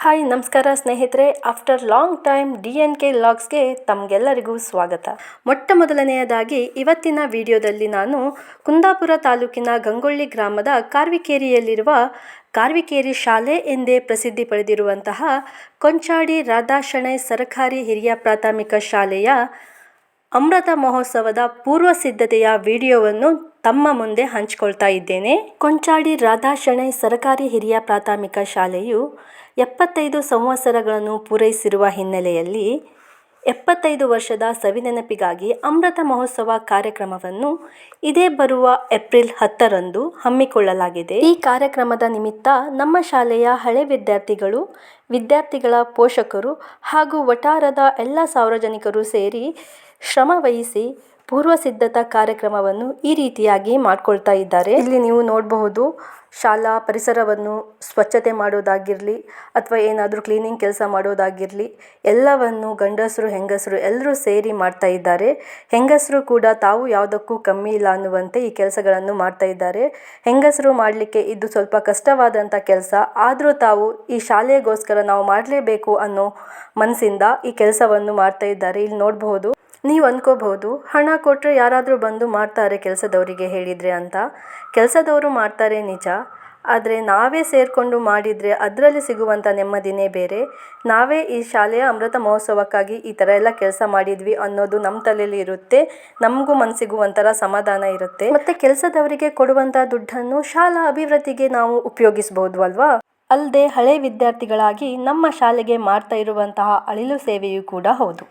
Hi, ನಮಸ್ಕಾರ ಸ್ನೇಹಿತರೆ. After long time D N K ಲಾಗ್ಸ್ಗೆ ತಮಗೆಲ್ಲರಿಗೂ ಸ್ವಾಗತ. ಮೊಟ್ಟ ಮೊದಲನೆಯದಾಗಿ ಇವತ್ತಿನ ವಿಡಿಯೋದಲ್ಲಿ ನಾನು ಕುಂದಾಪುರ ತಾಲೂಕಿನ ಗಂಗೊಳ್ಳಿ ಗ್ರಾಮದ ಕಾರ್ವಿಕೇರಿಯಲ್ಲಿರುವ ಕಾರ್ವಿಕೇರಿ ಶಾಲೆ ಎಂದೇ ಪ್ರಸಿದ್ಧಿ ಪಡೆದಿರುವಂತಹ ಕೊಂಚಾಡಿ ರಾಧಾಶಣೆ ಸರಕಾರಿ ಹಿರಿಯ ಪ್ರಾಥಮಿಕ ಶಾಲೆಯ ಅಮೃತ ಮಹೋತ್ಸವದ ಪೂರ್ವ ಸಿದ್ಧತೆಯ ವಿಡಿಯೋವನ್ನು ತಮ್ಮ ಮುಂದೆ ಹಂಚಿಕೊಳ್ತಾ ಇದ್ದೇನೆ. ಕೊಂಚಾಡಿ ರಾಧಾಶಣೈ ಸರಕಾರಿ ಹಿರಿಯ ಪ್ರಾಥಮಿಕ ಶಾಲೆಯು ಎಪ್ಪತ್ತೈದು ಸಂವತ್ಸರಗಳನ್ನು ಪೂರೈಸಿರುವ ಹಿನ್ನೆಲೆಯಲ್ಲಿ ಎಪ್ಪತ್ತೈದು ವರ್ಷದ ಸವಿನೆನಪಿಗಾಗಿ ಅಮೃತ ಮಹೋತ್ಸವ ಕಾರ್ಯಕ್ರಮವನ್ನು ಇದೇ ಬರುವ ಏಪ್ರಿಲ್ ಹತ್ತರಂದು ಹಮ್ಮಿಕೊಳ್ಳಲಾಗಿದೆ. ಈ ಕಾರ್ಯಕ್ರಮದ ನಿಮಿತ್ತ ನಮ್ಮ ಶಾಲೆಯ ಹಳೆ ವಿದ್ಯಾರ್ಥಿಗಳು, ವಿದ್ಯಾರ್ಥಿಗಳ ಪೋಷಕರು ಹಾಗೂ ವಠಾರದ ಎಲ್ಲ ಸಾರ್ವಜನಿಕರು ಸೇರಿ ಶ್ರಮ ವಹಿಸಿ ಪೂರ್ವ ಸಿದ್ಧತಾ ಕಾರ್ಯಕ್ರಮವನ್ನು ಈ ರೀತಿಯಾಗಿ ಮಾಡ್ಕೊಳ್ತಾ ಇದ್ದಾರೆ. ಇಲ್ಲಿ ನೀವು ನೋಡಬಹುದು, ಶಾಲಾ ಪರಿಸರವನ್ನು ಸ್ವಚ್ಛತೆ ಮಾಡೋದಾಗಿರಲಿ ಅಥವಾ ಏನಾದರೂ ಕ್ಲೀನಿಂಗ್ ಕೆಲಸ ಮಾಡೋದಾಗಿರಲಿ ಎಲ್ಲವನ್ನು ಗಂಡಸರು, ಹೆಂಗಸರು ಎಲ್ಲರೂ ಸೇರಿ ಮಾಡ್ತಾ ಇದ್ದಾರೆ. ಹೆಂಗಸರು ಕೂಡ ತಾವು ಯಾವುದಕ್ಕೂ ಕಮ್ಮಿ ಇಲ್ಲ ಅನ್ನುವಂತೆ ಈ ಕೆಲಸಗಳನ್ನು ಮಾಡ್ತಾ ಇದ್ದಾರೆ. ಹೆಂಗಸರು ಮಾಡಲಿಕ್ಕೆ ಇದು ಸ್ವಲ್ಪ ಕಷ್ಟವಾದಂಥ ಕೆಲಸ, ಆದರೂ ತಾವು ಈ ಶಾಲೆಗೋಸ್ಕರ ನಾವು ಮಾಡಲೇಬೇಕು ಅನ್ನೋ ಮನಸ್ಸಿಂದ ಈ ಕೆಲಸವನ್ನು ಮಾಡ್ತಾ ಇದ್ದಾರೆ. ಇಲ್ಲಿ ನೋಡಬಹುದು ನೀವು ಅಂದ್ಕೋಬಹುದು ಹಣ ಕೊಟ್ಟರೆ ಯಾರಾದರೂ ಬಂದು ಮಾಡ್ತಾರೆ ಕೆಲಸದವರಿಗೆ ಹೇಳಿದರೆ ಅಂತ. ಕೆಲಸದವರು ಮಾಡ್ತಾರೆ ನಿಜ. ಆದರೆ ನಾವೇ ಸೇರಿಕೊಂಡು ಮಾಡಿದರೆ ಅದರಲ್ಲಿ ಸಿಗುವಂಥ ನೆಮ್ಮದಿನೇ ಬೇರೆ. ನಾವೇ ಈ ಶಾಲೆಯ ಅಮೃತ ಮಹೋತ್ಸವಕ್ಕಾಗಿ ಈ ಥರ ಎಲ್ಲ ಕೆಲಸ ಮಾಡಿದ್ವಿ ಅನ್ನೋದು ನಮ್ಮ ತಲೆಯಲ್ಲಿ ಇರುತ್ತೆ. ನಮಗೂ ಮನಸ್ಸಿಗೂ ಒಂಥರ ಸಮಾಧಾನ ಇರುತ್ತೆ. ಮತ್ತು ಕೆಲಸದವರಿಗೆ ಕೊಡುವಂಥ ದುಡ್ಡನ್ನು ಶಾಲಾ ಅಭಿವೃದ್ಧಿಗೆ ನಾವು ಉಪಯೋಗಿಸಬಹುದು ಅಲ್ವಾ? ಅಲ್ಲದೆ ಹಳೆ ವಿದ್ಯಾರ್ಥಿಗಳಾಗಿ ನಮ್ಮ ಶಾಲೆಗೆ ಮಾಡ್ತಾ ಇರುವಂತಹ ಅಳಿಲು ಸೇವೆಯೂ ಕೂಡ ಹೌದು.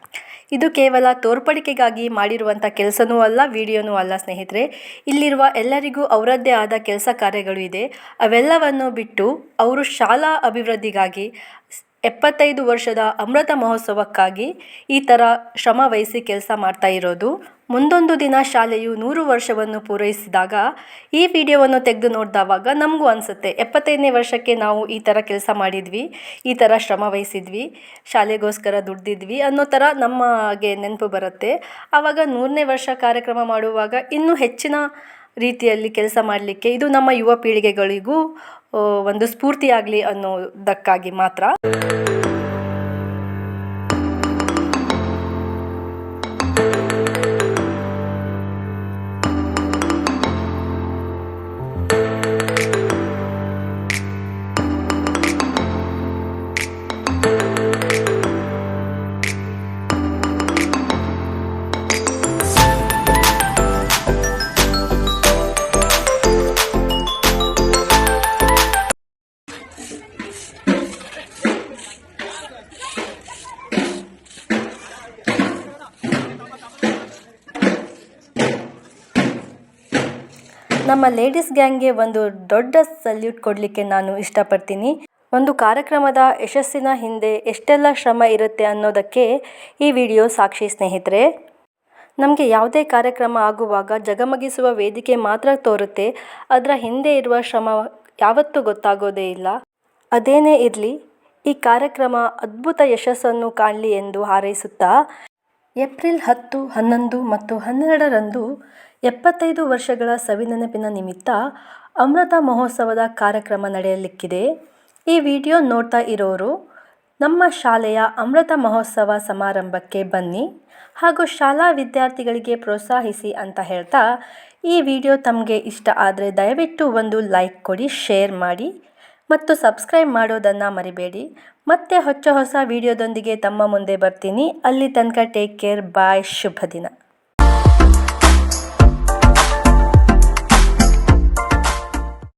ಇದು ಕೇವಲ ತೋರ್ಪಡಿಕೆಗಾಗಿ ಮಾಡಿರುವಂಥ ಕೆಲಸನೂ ಅಲ್ಲ, ವಿಡಿಯೋನೂ ಅಲ್ಲ ಸ್ನೇಹಿತರೆ. ಇಲ್ಲಿರುವ ಎಲ್ಲರಿಗೂ ಅವರದ್ದೇ ಆದ ಕೆಲಸ ಕಾರ್ಯಗಳು ಇದೆ. ಅವೆಲ್ಲವನ್ನು ಬಿಟ್ಟು ಅವರು ಶಾಲಾ ಅಭಿವೃದ್ಧಿಗಾಗಿ ಎಪ್ಪತ್ತೈದು ವರ್ಷದ ಅಮೃತ ಮಹೋತ್ಸವಕ್ಕಾಗಿ ಈ ಥರ ಶ್ರಮ ವಹಿಸಿ ಕೆಲಸ ಮಾಡ್ತಾ ಇರೋದು. ಮುಂದೊಂದು ದಿನ ಶಾಲೆಯು ನೂರು ವರ್ಷವನ್ನು ಪೂರೈಸಿದಾಗ ಈ ವಿಡಿಯೋವನ್ನು ತೆಗೆದು ನೋಡಿದವಾಗ ನಮಗೂ ಅನಿಸುತ್ತೆ, ಎಪ್ಪತ್ತೈದನೇ ವರ್ಷಕ್ಕೆ ನಾವು ಈ ಥರ ಕೆಲಸ ಮಾಡಿದ್ವಿ, ಈ ಥರ ಶ್ರಮ ವಹಿಸಿದ್ವಿ, ಶಾಲೆಗೋಸ್ಕರ ದುಡ್ದಿದ್ವಿ ಅನ್ನೋ ಥರ ನಮಗೆ ನೆನಪು ಬರುತ್ತೆ. ಆವಾಗ ನೂರನೇ ವರ್ಷ ಕಾರ್ಯಕ್ರಮ ಮಾಡುವಾಗ ಇನ್ನೂ ಹೆಚ್ಚಿನ ರೀತಿಯಲ್ಲಿ ಕೆಲಸ ಮಾಡಲಿಕ್ಕೆ ಇದು ನಮ್ಮ ಯುವ ಪೀಳಿಗೆಗಳಿಗೂ ಒಂದು ಸ್ಫೂರ್ತಿಯಾಗಲಿ ಅನ್ನೋದಕ್ಕಾಗಿ ಮಾತ್ರ. ನಮ್ಮ ಲೇಡೀಸ್ ಗ್ಯಾಂಗ್ಗೆ ಒಂದು ದೊಡ್ಡ ಸಲ್ಯೂಟ್ ಕೊಡಲಿಕ್ಕೆ ನಾನು ಇಷ್ಟಪಡ್ತೀನಿ. ಒಂದು ಕಾರ್ಯಕ್ರಮದ ಯಶಸ್ಸಿನ ಹಿಂದೆ ಎಷ್ಟೆಲ್ಲ ಶ್ರಮ ಇರುತ್ತೆ ಅನ್ನೋದಕ್ಕೆ ಈ ವಿಡಿಯೋ ಸಾಕ್ಷಿ ಸ್ನೇಹಿತರೆ. ನಮಗೆ ಯಾವುದೇ ಕಾರ್ಯಕ್ರಮ ಆಗುವಾಗ ಜಗಮಗಿಸುವ ವೇದಿಕೆ ಮಾತ್ರ ತೋರುತ್ತೆ. ಅದರ ಹಿಂದೆ ಇರುವ ಶ್ರಮ ಯಾವತ್ತೂ ಗೊತ್ತಾಗೋದೇ ಇಲ್ಲ. ಅದೇನೇ ಇರಲಿ, ಈ ಕಾರ್ಯಕ್ರಮ ಅದ್ಭುತ ಯಶಸ್ಸನ್ನು ಕಾಣಲಿ ಎಂದು ಹಾರೈಸುತ್ತಾ, ಏಪ್ರಿಲ್ ಹತ್ತು, ಹನ್ನೊಂದು ಮತ್ತು ಹನ್ನೆರಡರಂದು ಎಪ್ಪತ್ತೈದು ವರ್ಷಗಳ ಸವಿನೆನಪಿನ ನಿಮಿತ್ತ ಅಮೃತ ಮಹೋತ್ಸವದ ಕಾರ್ಯಕ್ರಮ ನಡೆಯಲಿಕ್ಕಿದೆ. ಈ ವಿಡಿಯೋ ನೋಡ್ತಾ ಇರೋರು, ನಮ್ಮ ಶಾಲೆಯ ಅಮೃತ ಮಹೋತ್ಸವ ಸಮಾರಂಭಕ್ಕೆ ಬನ್ನಿ ಹಾಗೂ ಶಾಲಾ ವಿದ್ಯಾರ್ಥಿಗಳಿಗೆ ಪ್ರೋತ್ಸಾಹಿಸಿ ಅಂತ ಹೇಳ್ತಾ ಈ ವಿಡಿಯೋ ತಮಗೆ ಇಷ್ಟ ಆದರೆ ದಯವಿಟ್ಟು ಒಂದು ಲೈಕ್ ಕೊಡಿ, ಶೇರ್ ಮಾಡಿ ಮತ್ತು ಸಬ್ಸ್ಕ್ರೈಬ್ ಮಾಡೋದನ್ನು ಮರಿಬೇಡಿ. ಮತ್ತೆ ಹೊಚ್ಚ ಹೊಸ ವಿಡಿಯೋದೊಂದಿಗೆ ತಮ್ಮ ಮುಂದೆ ಬರ್ತೀನಿ. ಅಲ್ಲಿ ತನಕ ಟೇಕ್ ಕೇರ್, ಬಾಯ್, ಶುಭ ದಿನ.